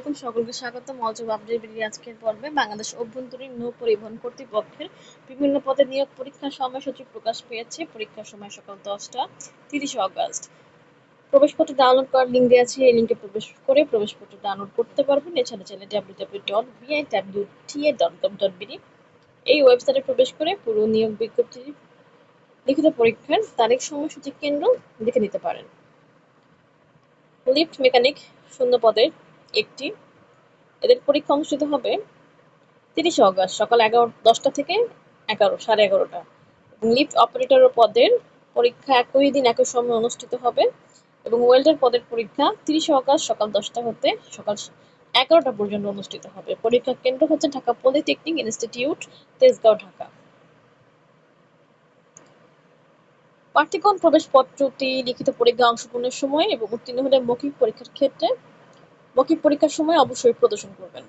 আলাইকুম সকলকে স্বাগত মজব আপডেট বেরিয়ে আজকের পর্বে বাংলাদেশ অভ্যন্তরীণ নৌ পরিবহন কর্তৃপক্ষের বিভিন্ন পদে নিয়োগ পরীক্ষার সময়সূচি প্রকাশ পেয়েছে। পরীক্ষার সময় সকাল দশটা তিরিশে অগস্ট। প্রবেশপত্র ডাউনলোড করার লিঙ্ক দেওয়া আছে। এই লিঙ্কে প্রবেশ করে প্রবেশপত্র ডাউনলোড করতে পারবেন। এছাড়া চাইলে W W dot BI W TA dot com dot BD এই ওয়েবসাইটে প্রবেশ করে পুরো নিয়োগ বিজ্ঞপ্তি লিখিত পরীক্ষার তারিখ, সময়সূচি, কেন্দ্র দেখে নিতে পারেন। লিফট মেকানিক শূন্য পদের একটি। এদের পরীক্ষা অনুষ্ঠিত হবে তিরিশে অগস্ট, সকাল এগারো, দশটা থেকে এগারো, সাড়ে এগারোটা। লিফট অপারেটর পদের পরীক্ষা একই দিন, একই সময় অনুষ্ঠিত হবে। এবং ওয়েল্ডার পদের পরীক্ষা তিরিশে অগস্ট, সকাল দশটা হতে সকাল এগারোটা পর্যন্ত অনুষ্ঠিত হবে। পরীক্ষা কেন্দ্র হচ্ছে ঢাকা পলিটেকনিক ইনস্টিটিউট, তেজগাঁও, ঢাকা। প্রার্থীগণ প্রবেশপত্রটি লিখিত পরীক্ষা অংশগ্রহণের সময় এবং উত্তীর্ণ হলে মৌখিক পরীক্ষার ক্ষেত্রে মৌখিক পরীক্ষার সময় অবশ্যই প্রদর্শন করবেন।